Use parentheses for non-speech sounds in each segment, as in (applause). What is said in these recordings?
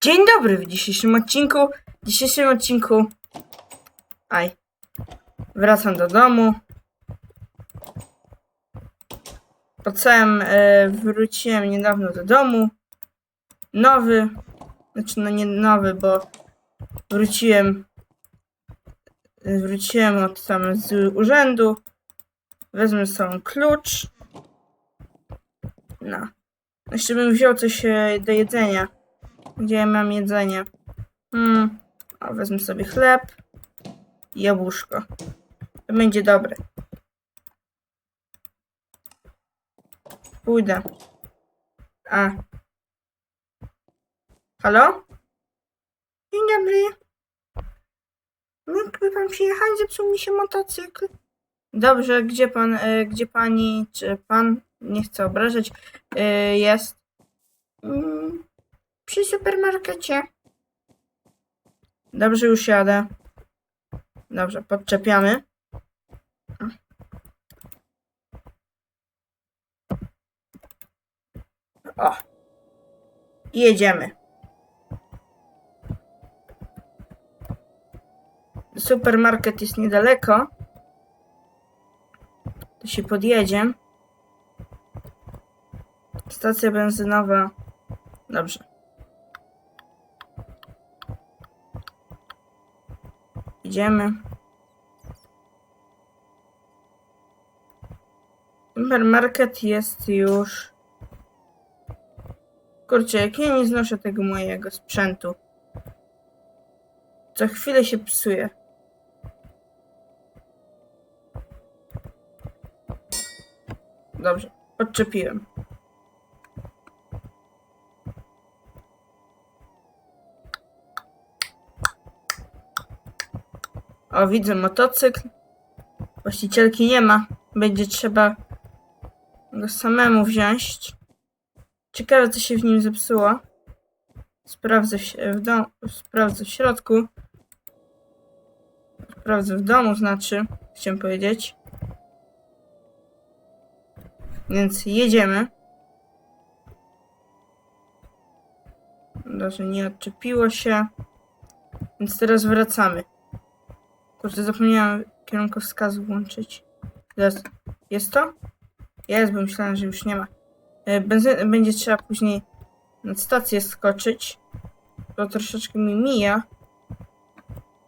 Dzień dobry w dzisiejszym odcinku. W dzisiejszym odcinku. Aj. Wracam do domu. Po całym e, wróciłem niedawno do domu. Nowy. Znaczy, no nie nowy, bo wróciłem. Wróciłem od tam z urzędu. Wezmę sobie klucz. No. Jeszcze bym wziął coś e, do jedzenia. Gdzie mam jedzenie? Hmm. A wezmę sobie chleb jabłuszko. To będzie dobre. Pójdę. A. Halo? Dzień dobry. Mógłby pan przyjechać? Zepsuł mi się motocykl. Dobrze, gdzie pan, e, gdzie pani, czy pan, nie chcę obrażać, e, jest? Mm, przy supermarkecie. Dobrze, już jadę. Dobrze, podczepiamy. O. Jedziemy. Supermarket jest niedaleko. To się podjedzie. Stacja benzynowa. Dobrze. Idziemy. Supermarket jest już. Kurczę, jak ja nie znoszę tego mojego sprzętu. Co chwilę się psuje. Dobrze, odczepiłem. O, widzę motocykl. Właścicielki nie ma. Będzie trzeba go samemu wziąć. Ciekawe, co się w nim zepsuło. Sprawdzę w, w, sprawdzę w środku. Sprawdzę w domu, znaczy, chciałem powiedzieć. Więc jedziemy. Dobrze, nie odczepiło się. Więc teraz wracamy. Kurczę, zapomniałem kierunkowskazu włączyć. Jest, jest to? Jest, bo myślałem, że już nie ma. E, Benzyn będzie trzeba później na stację skoczyć. To troszeczkę mi mija.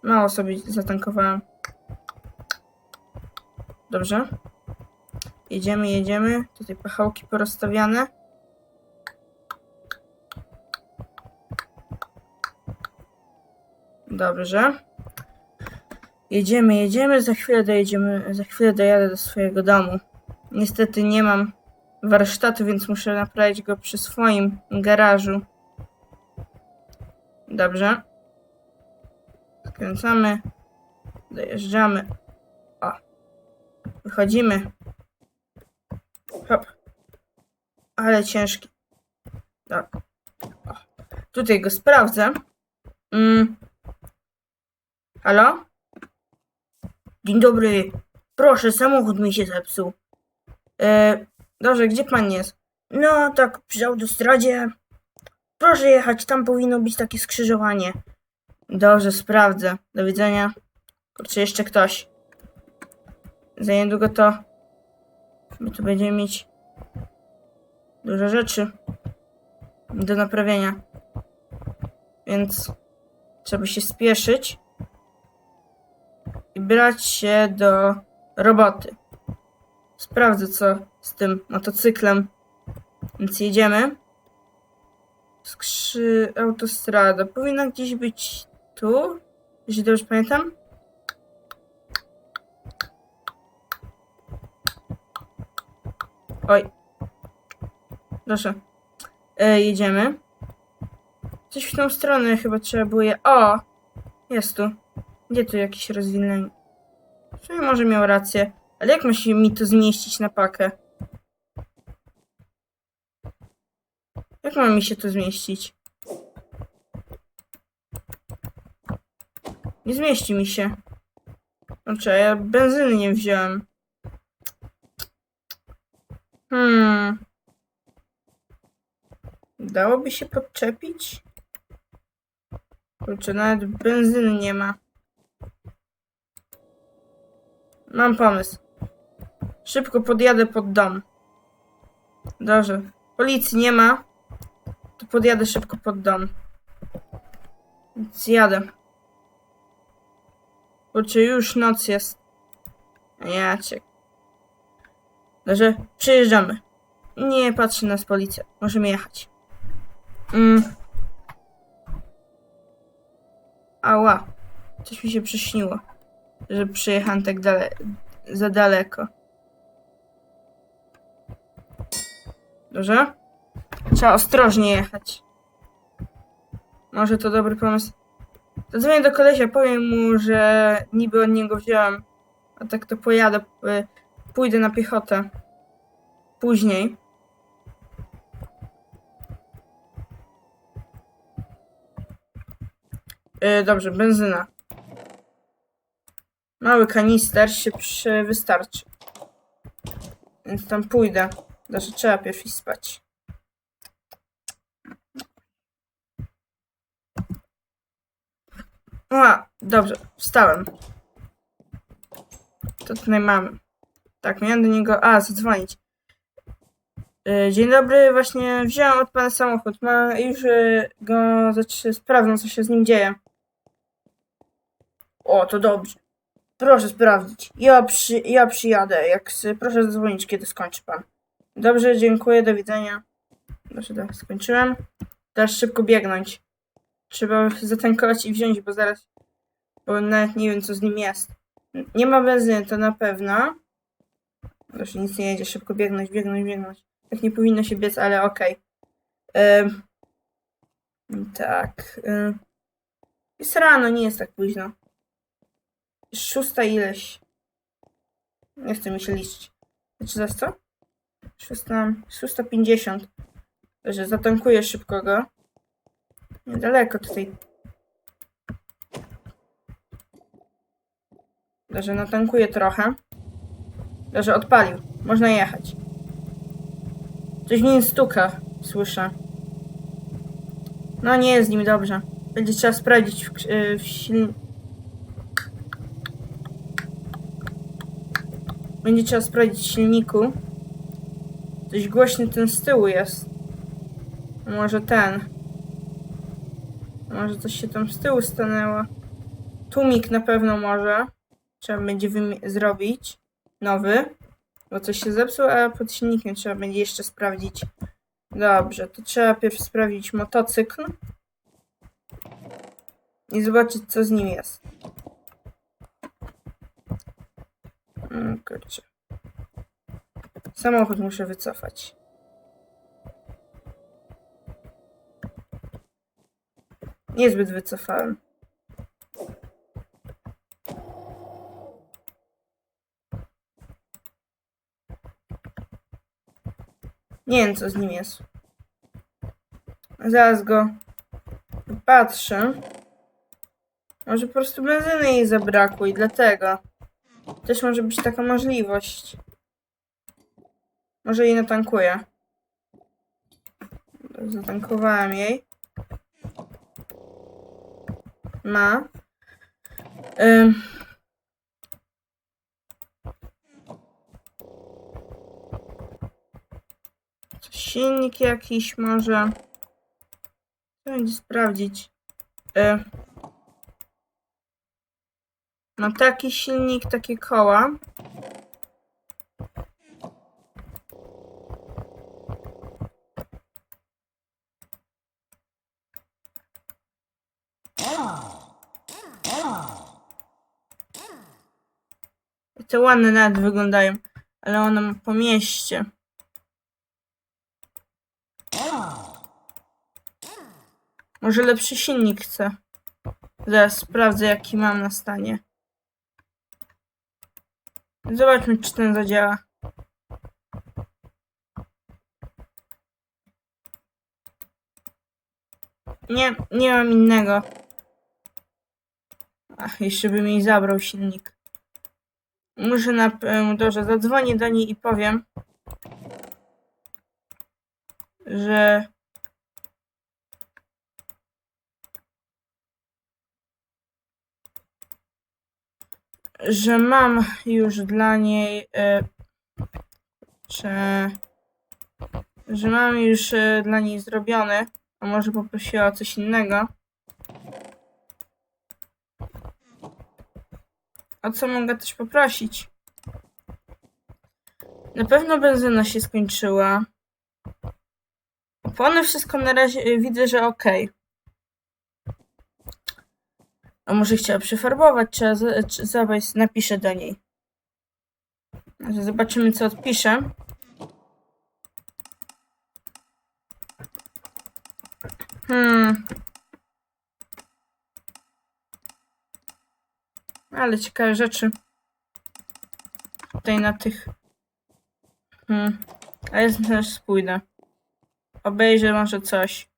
Mało sobie zatankowałem. Dobrze. Jedziemy, jedziemy. Tutaj pachałki porozstawiane. Dobrze. Jedziemy, jedziemy, za chwilę dojedziemy, za chwilę dojadę do swojego domu. Niestety nie mam warsztatu, więc muszę naprawić go przy swoim garażu. Dobrze. Skręcamy. Dojeżdżamy. O. Wychodzimy. Hop. Ale ciężki. Tak. Tutaj go sprawdzę. Mm. Halo? Dzień dobry. Proszę, samochód mi się zepsuł. E, dobrze, gdzie pan jest? No, tak, przy autostradzie. Proszę jechać, tam powinno być takie skrzyżowanie. Dobrze, sprawdzę. Do widzenia. Kurczę, jeszcze ktoś. Za niedługo to... My tu będziemy mieć... Dużo rzeczy do naprawienia. Więc trzeba się spieszyć i brać się do roboty. Sprawdzę, co z tym motocyklem. Więc jedziemy. Skrzy... autostrada. Powinna gdzieś być tu, jeśli dobrze pamiętam. Oj. Proszę. E, jedziemy. Coś w tą stronę chyba trzeba było je... O! Jest tu. Gdzie tu jakieś rozwinięcie? W sumie może miał rację. Ale jak ma się mi to zmieścić na pakę? Jak ma mi się to zmieścić? Nie zmieści mi się. Znaczy, ja benzyny nie wziąłem. Hmm. Dałoby się podczepić? Kurczę, nawet benzyny nie ma. Mam pomysł. Szybko podjadę pod dom. Dobrze. Policji nie ma. To podjadę szybko pod dom. Więc jadę. Kurczę, już noc jest. Ja cię. Dobrze, przyjeżdżamy. Nie patrzy nas policja. Możemy jechać. Mm. Ała. Coś mi się przyśniło. Że przyjechałem tak dale za daleko. Dobrze? Trzeba ostrożnie jechać. Może to dobry pomysł. Zadzwonię do kolesia, powiem mu, że niby od niego wziąłem. A tak to pojadę, y, pójdę na piechotę. Później. Y, dobrze, benzyna. Mały kanister się przy, wystarczy. Więc tam pójdę. Znaczy trzeba pierw iść spać. A, dobrze, wstałem. To tutaj mamy. Tak, miałem do niego. A, zadzwonić. Y, Dzień dobry, właśnie wziąłem od pana samochód. Ma już y, go znaczy, co się z nim dzieje. O, to dobrze. Proszę sprawdzić. Ja, przy, ja przyjadę. Jak proszę zadzwonić, kiedy skończy pan. Dobrze, dziękuję, do widzenia. Dobrze, tak, skończyłem. Teraz szybko biegnąć. Trzeba zatankować i wziąć, bo zaraz. Bo nawet nie wiem, co z nim jest. Nie ma benzyny, to na pewno. Dobrze, nic nie jedzie. Szybko biegnąć, biegnąć, biegnąć. Tak nie powinno się biec, ale okej. Ym, tak. ym. Jest rano, nie jest tak późno. Szósta ileś. Nie chce mi się liczyć. Znaczy za co? Szósta, szósta pięćdziesiąt. Że zatankuję szybko go. Niedaleko tutaj. Dobrze, natankuję trochę. Dobrze, odpalił. Można jechać. Coś w nim stuka, słyszę. No nie jest z nim dobrze. Będzie trzeba sprawdzić w, w. Będzie trzeba sprawdzić silniku. Coś głośny ten z tyłu jest. Może ten. Może coś się tam z tyłu stanęło. Tłumik na pewno może. Trzeba będzie zrobić. Nowy. Bo coś się zepsuł, a pod silnikiem trzeba będzie jeszcze sprawdzić. Dobrze, to trzeba pierw sprawdzić motocykl. I zobaczyć, co z nim jest. Mm, kurczę. Samochód muszę wycofać. Niezbyt wycofałem. Nie wiem, co z nim jest. Zaraz go patrzę. Może po prostu benzyny jej zabrakło i dlatego. Też może być taka możliwość. Może jej natankuję. Zatankowałem jej. Ma. Ym. Silnik jakiś może. Co będzie sprawdzić? Y. Ma taki silnik, takie koła. Te ładne nawet wyglądają, ale one po mieście. Może lepszy silnik chcę. Zaraz sprawdzę, jaki mam na stanie. Zobaczmy, czy ten zadziała. Nie, nie mam innego. Ach, jeszcze by mi zabrał silnik. Muszę na em, dobrze, zadzwonię do niej i powiem, że że mam już dla niej, e, że, że mam już e, dla niej zrobione, a może poprosiła o coś innego. O co mogę też poprosić? Na pewno benzyna się skończyła. Opony wszystko na razie y, widzę, że ok. A może chciała przefarbować, trzeba za- czy- zobacz, napiszę do niej. Zobaczymy, co odpisze. Hmm. Ale ciekawe rzeczy. Tutaj na tych. Hmm. A ja też pójdę. Obejrzę może coś.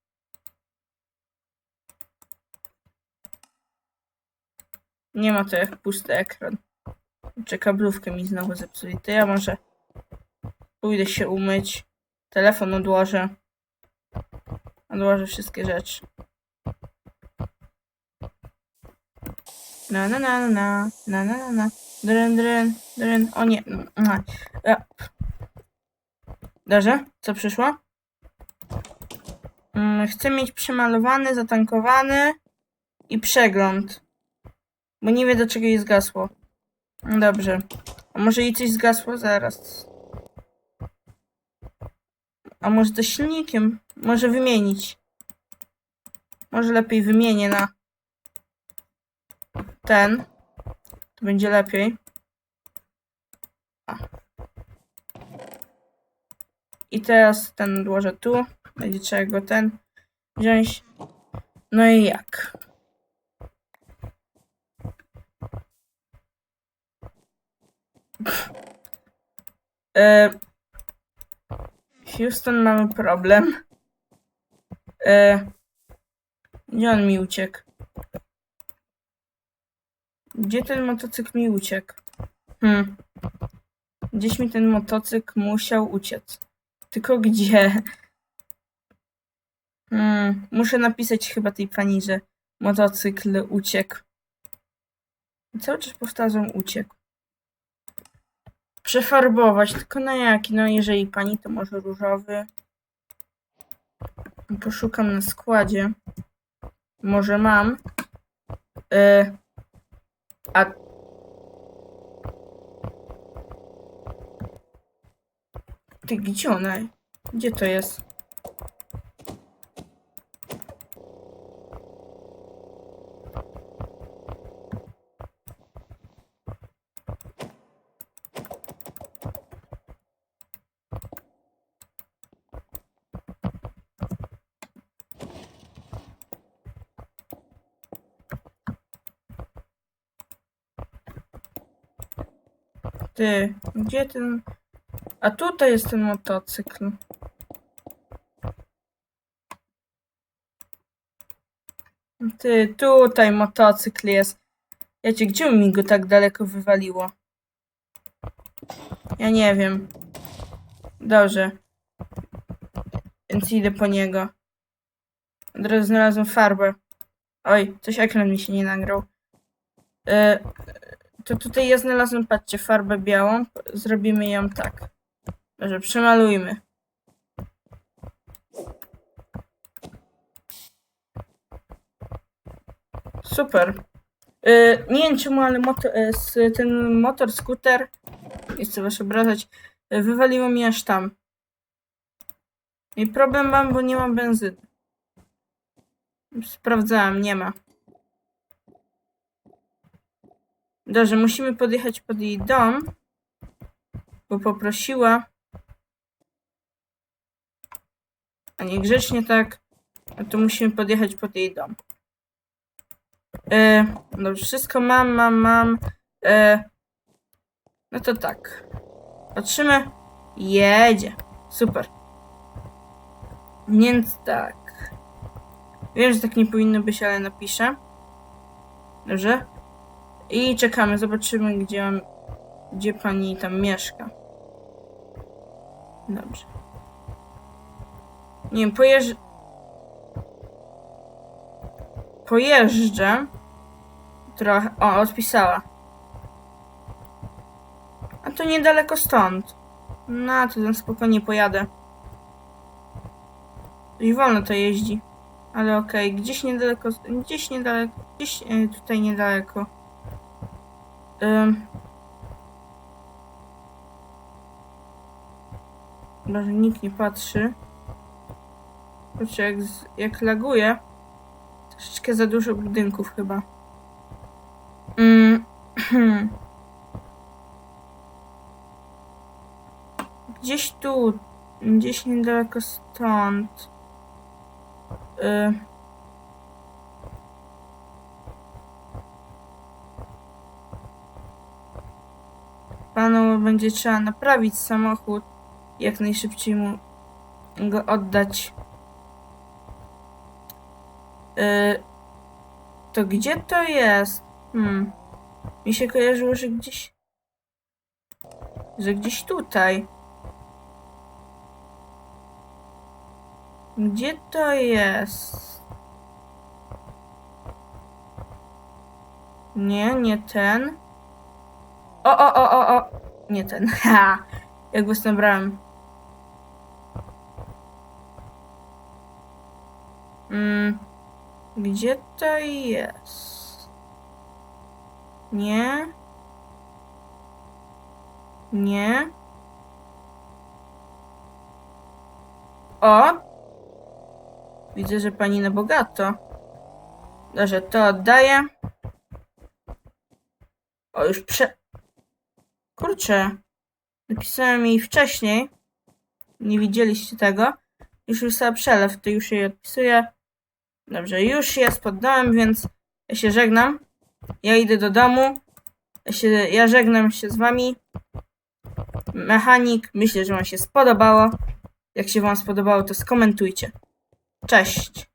Nie ma to jak pusty ekran. Czy kablówkę mi znowu zepsuli. To ja może pójdę się umyć. Telefon odłożę. Odłożę wszystkie rzeczy. Na na na na na na na na dryn dryn dryn o nie. Ja. Dobrze, co przyszło? Mm, Chcę mieć przemalowany, zatankowany i przegląd. Bo nie wie do czego jej zgasło. Dobrze. A może jej coś zgasło? Zaraz. A może to silnikiem? Może wymienić. Może lepiej wymienię na ten. To będzie lepiej. I teraz ten odłożę tu. Będzie trzeba go ten wziąć. No i jak? E, Houston, mamy problem. E, gdzie on mi uciekł? Gdzie ten motocykl mi uciekł? Hmm. Gdzieś mi ten motocykl musiał uciec. Tylko gdzie? Hmm. Muszę napisać chyba tej pani, że motocykl uciekł. Cały czas powtarzam uciekł. Przefarbować, tylko na jaki? No jeżeli pani, to może różowy. Poszukam na składzie. Może mam. Y, a ty gdzie ona? Gdzie to jest? Ty, gdzie ten... A tutaj jest ten motocykl. Ty, tutaj motocykl jest. Ja cię, gdzie mi go tak daleko wywaliło? Ja nie wiem. Dobrze. Więc idę po niego. Od razu znalazłem farbę. Oj, coś ekran mi się nie nagrał. E, to tutaj ja znalazłem, patrzcie, farbę białą. Zrobimy ją tak. Może przemalujmy. Super. Yy, nie wiem czemu, ale moto, y, s- ten motor, skuter, nie chcę was obrażać, y, wywaliło mi aż tam. I problem mam, bo nie mam benzyny. Sprawdzałem, nie ma. Dobrze, musimy podjechać pod jej dom, bo poprosiła. A nie grzecznie tak, no to musimy podjechać pod jej dom. E, dobrze, wszystko mam, mam, mam. E, no to tak. Patrzymy. Jedzie. Super. Więc tak. Wiem, że tak nie powinno być, ale napiszę. Dobrze. I czekamy, zobaczymy, gdzie, gdzie pani tam mieszka. Dobrze. Nie wiem, pojeżdż... Pojeżdżę. Trochę. O, odpisała. to niedaleko stąd. No, to tam spokojnie pojadę. I wolno to jeździ. Ale okej, gdzieś niedaleko, gdzieś niedaleko, gdzieś e, tutaj niedaleko. Ym. Chyba, że nikt nie patrzy. Kurczę, jak, jak laguje. Troszeczkę za dużo budynków chyba. (clears throat) Gdzieś tu, gdzieś niedaleko stąd. Panu będzie trzeba naprawić samochód. Jak najszybciej mu go oddać. Y... To gdzie to jest? Hmm. Mi się kojarzyło, że gdzieś. Że gdzieś tutaj. Gdzie to jest? Nie, nie ten. O, o, o, o, o. Nie ten. (laughs) Ha! Jak go nabrałem. Mm. Gdzie to jest? Nie. Nie. O! Widzę, że pani na bogato. Dobrze, to oddaję. O, już prze... Kurczę. Napisałem jej wcześniej. Nie widzieliście tego. Już wysłała przelew, to już jej odpisuję. Dobrze, już jest, poddałem, więc ja się żegnam. Ja idę do domu. Ja, się, ja żegnam się z wami. Mechanik, myślę, że wam się spodobało. Jak się wam spodobało, to skomentujcie. Cześć.